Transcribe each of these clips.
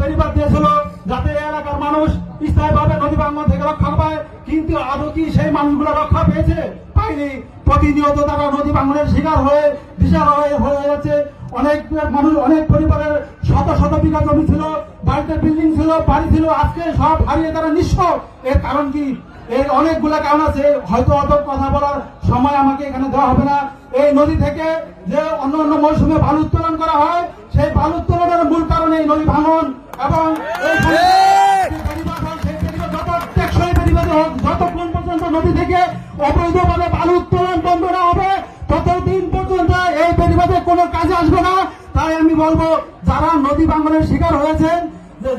বেরিবাদ দিয়েছিল যাতে এলাকার মানুষ স্থায়ীভাবে নদী ভাঙ্গন থেকে রক্ষা পায়। কিন্তু আদৌ কি সেই মানুষগুলো রক্ষা পেয়েছে? পায়নি প্রতিনিয়ত তারা নদী ভাঙ্গনের শিকার হয়ে, দিশার হয়ে হয়ে যাচ্ছে। অনেক মানুষ, অনেক পরিবারের শত শত বিঘা জমি ছিল, বাড়িতে বিল্ডিং ছিল, বাড়ি ছিল, আজকে সব হারিয়ে তারা নিঃস্ব। এর কারণ কি? এর অনেকগুলো কারণ আছে। হয়তো অত কথা বলার সময় আমাকে এখানে দেওয়া হবে না। এই নদী থেকে যে অন্য অন্য মৌসুমে ভালো উত্তোলন করা হয় সেই বালু উত্তোলনের মূল কারণে নদী ভাঙন এবং যতক্ষণ পর্যন্ত নদী থেকে অবৈধভাবে বালু উত্তোলন বন্ধ না হবে ততদিন পর্যন্ত এই কোনো কাজে আসবে না। তাই আমি বলব যারা নদী ভাঙনের শিকার হয়েছেন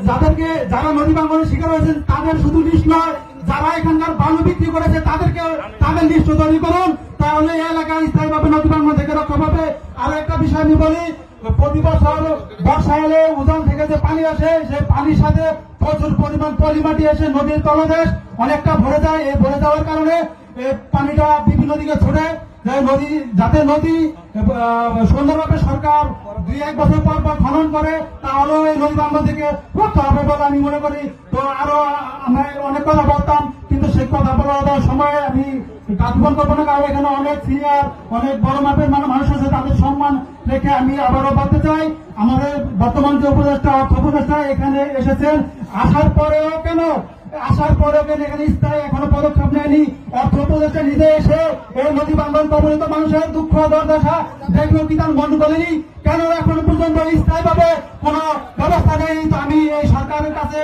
যাদেরকে যারা নদী ভাঙনের শিকার হয়েছেন তাদের শুধু লিস্ট নয় যারা এখানকার বালু বিক্রি করেছে তাদেরকে তাদের লিস্ট তৈরি করুন। তাহলে এই এলাকায় স্থায়ীভাবে নদী ভাঙন থেকে রক্ষা পাবে। আর একটা বিষয় আমি বলি প্রতি বছর বর্ষা এলে উজান থেকে যে পানি আসে, সেই পানির সাথে প্রচুর পরিমাণ পলিমাটি এসে নদীর তলদেশ অনেকটা ভরে যায়। এই ভরে যাওয়ার কারণে পানিটা বিভিন্ন দিকে ছড়ে নদী, যাতে নদী সুন্দরভাবে সরকার দুই এক বছর পর পর খনন করে তাহলে এই নদী বান্ধব থেকে রক্ষা হবে বলে আমি মনে করি। তো আরও আমরা অনেক কথা বলতাম, কিন্তু সেই কথা বলার সময় আমি কাজবন করব না কারণ এখানে অনেক সিনিয়র অনেক বড় মাপের মানে মানুষ আছে, তাদের সম্মান রেখে আমি আবারও বলতে চাই, আমাদের বর্তমান যে উপদেষ্টা, অর্থ উপদেষ্টা এখানে এসেছেন, আসার পরেও কেন? আসার পরেও কেন এখানে স্থায়ী এখনও পদক্ষেপ নেয়নি? অর্থ উপদেষ্টা নিজে এসে এই নদী বান্ধব কবলিত মানুষের দুঃখ, দুর্দশা দেখলেও কি তার মন বলেনি? কেন এখনও পর্যন্ত স্থায়ীভাবে কোনো ব্যবস্থা নেই তো আমি এই সরকারের কাছে